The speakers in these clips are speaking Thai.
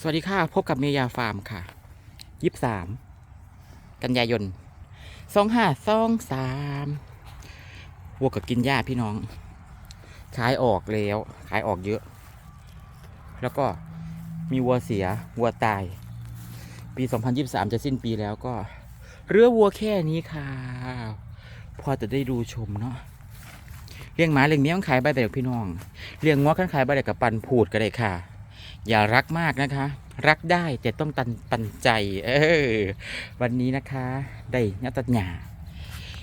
สวัสดีค่ะ พบกับเมยาฟาร์มค่ะยี่สามกันยายนสองห้าสองสามวัวกับกินหญ้าพี่น้อง ขายออกแล้ว ขายออกเยอะ แล้วก็มีวัวเสีย วัวตาย ปี 2023 จะสิ้นปีแล้วก็เรือวัวแค่นี้ค่ะ พอจะได้ดูชมเนาะเลี้ยงหมาเลี้ยงเมี้ยมันขายใบแต่พี่น้องเลี้ยงงัวกันขายใบแต่กับปันพูดก็ได้ค่ะ อย่ารักมากนะคะ รักได้แต่ต้องตันปันใจ เออ วันนี้นะคะ ได้นัตัดหญ้า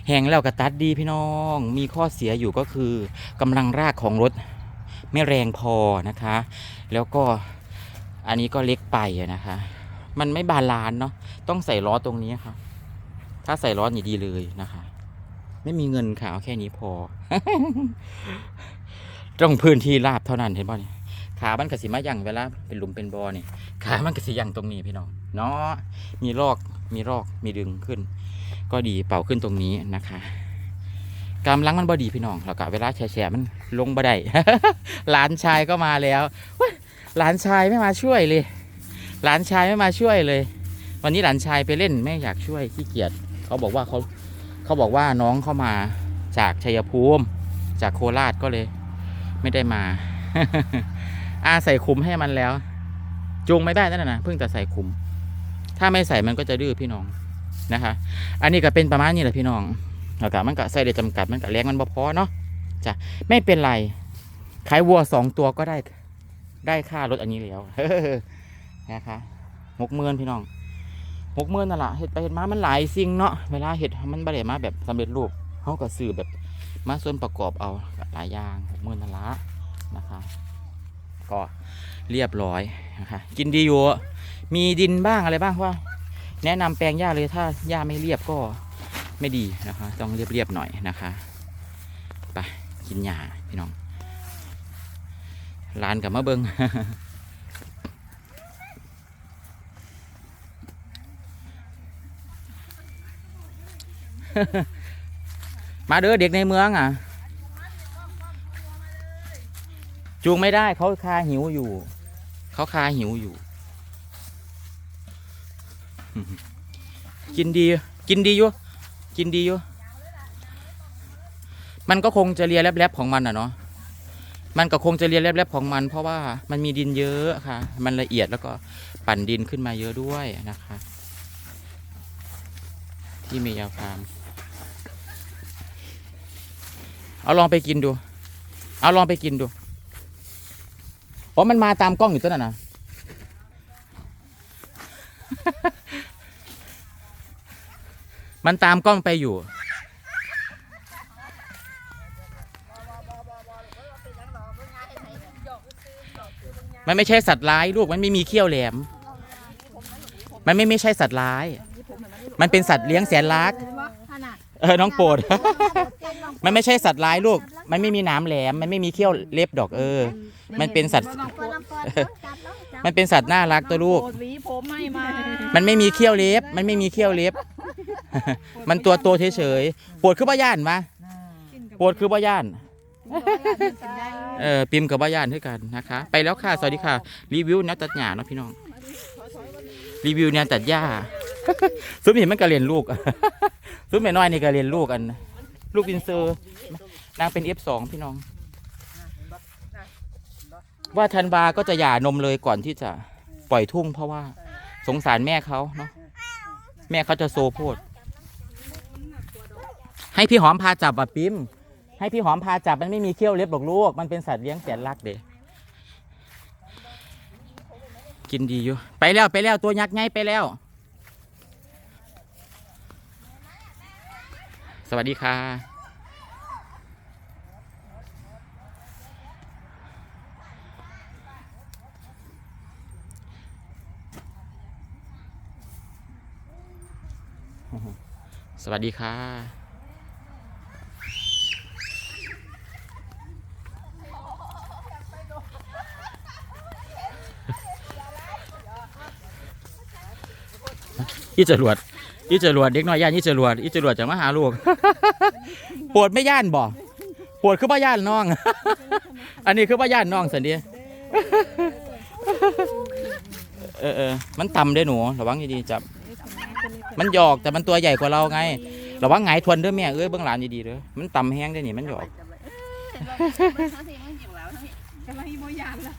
แหงแล้วกระตัดดีพี่น้อง มีข้อเสียอยู่ก็คือกำลังรากของรถไม่แรงพอนะคะ แล้วก็อันนี้ก็เล็กไปนะคะ มันไม่บาลานเนาะต้องใส่ล้อตรงนี้ค่ะ ถ้าใส่ล้อนี่ดีเลยนะคะ ไม่มีเงินค่ะเอาแค่นี้พอต้องพื้นที่ราบเท่านั้นเห็นป่ะเนี่ย ขามันกระสิมาอย่างเวลาเป็นหลุมเป็นบอนี่ขามันกระสิอย่างตรงนี้พี่น้องเนาะมีรอกมีรอกมีดึงขึ้น ก็ดีเป่าขึ้นตรงนี้นะคะกำลังมันบอดีพี่น้องแล้วก็เวลาแฉะๆมันลงบ่ได้หลานชายก็มาแล้วเว้ยหลานชายไม่มาช่วยเลย หลานชายไม่มาช่วยเลย วันนี้หลานชายไปเล่นไม่อยากช่วยขี้เกียจเขาบอกว่าเขาเขาบอกว่าน้องเข้ามาจากชัยภูมิ จากโคราชก็เลย ไม่ได้มา อาใส่คุมให้มันแล้ว จูงไม่ได้นั่นนะเพิ่งจะใส่คุม ถ้าไม่ใส่มันก็จะดื้อพี่น้องนะคะ อันนี้ก็เป็นประมาณนี้แหละพี่น้องแล้วก็มันก็ใส่ได้จำกัดมันก็แรงมันบ่พอเนาะจ้ะไม่เป็นไรขายวัวสองตัวก็ได้ได้ค่ารถอันนี้แล้วนะคะหกหมื่นพี่น้องหกหมื่นนั่นแหละเห็ดไปเห็ดมามันหลายสิ่งเนาะเวลาเห็ดมันบริมาแบบสำเร็จรูปเขาก็ซื้อแบบมาส่วนประกอบเอาหลายอย่างหกหมื่นนั่นละนะคะ ก็เรียบร้อยนะคะกินดีอยู่มีดินบ้างอะไรบ้างเพราะว่า แนะนำแปลงหญ้าเลยถ้าหญ้าไม่เรียบก็ไม่ดีนะคะ ต้องเรียบๆหน่อยนะคะไปกินหญ้าพี่น้องร้านกับมะเบิงมาเด้อเด็กในเมืองอะ จูงไม่ได้เขาคาหิวอยู่ เขาคาหิวอยู่ กินดี กินดีอยู่ กินดีอยู่ มันก็คงจะเลียแลบๆของมันอะเนาะ มันก็คงจะเลียแลบๆของมัน เพราะว่ามันมีดินเยอะค่ะ มันละเอียดแล้วก็ปั่นดินขึ้นมาเยอะด้วยนะคะ ที่เมยาฟาร์มเอาลองไปกินดู เอาลองไปกินดู เพราะมันมาตามกล้องอยู่ตัวนั้นนะมันตามกล้องไปอยู่ มันไม่ใช่สัตว์ร้ายลูก มันไม่มีเขี้ยวแหลม มันไม่ไม่ใช่สัตว์ร้าย มันเป็นสัตว์เลี้ยงแสนรัก เออ น้องโปรด มันไม่ใช่สัตว์ร้ายลูก มันไม่มีหนามแหลม มันไม่มีเขี้ยวเล็บดอกเออ มันเป็นสัตว์ มันเป็นสัตว์น่ารักตัวลูกโปรดหวีผมไม่มามันไม่มีเขี้ยวเล็บ มันไม่มีเขี้ยวเล็บ มันตัวโตเฉยๆปวดคือบ้าย่านมาปวดคือบ้าย่าน เออปิมกับบ้าย่านด้วยกันนะคะ ไปแล้วค่ะ สวัสดีค่ะ รีวิวแนวตัดหญ้าเนาะพี่น้อง รีวิวแนวตัดหญ้า ซุ้มเห็นมันก็เรียนลูก ซุ้มแม่น้อยนี่ก็เรียนลูกกัน ลูกวินเซอร์ นางเป็น F2 พี่น้อง ว่าธันวาก็จะหย่านมเลยก่อนที่จะปล่อยทุ่ง เพราะว่าสงสารแม่เขาเนาะแม่เขาจะโซโพด ให้พี่หอมพาจับอะปิมให้พี่หอมพาจับมันไม่มีเขี้ยวเล็บหรอกลูก มันเป็นสัตว์เลี้ยงแสนรักเด็กินดีอยู่ ไปแล้วไปแล้วตัวยักษ์ไงไปแล้ว สวัสดีค่ะ สวัสดีค่ะอีจรวดอีจรวดเด็กน้อยย่านอีจรวดอีจรวดจะมาหาลูกปวดไม่ย่านบ่ปวดคือบ่ย่านน้อง อันนี้คือบ่ย่านน้องสันเดียเออเออมันต่ำเด้หนูระวังดีๆจับ มันหยอกแต่มันตัวใหญ่กว่าเราไงระวังไงายทวนเด้อแม่เอ้ยเบื้องหลานดีๆเด้อมันต่ำแห้งได้อนี่มันหยอกจับไว้เอ้ยเราเบิ่งทั้งสี่มึงจิ๋วแล้วทั้งสี่กำลังอีโมยานละ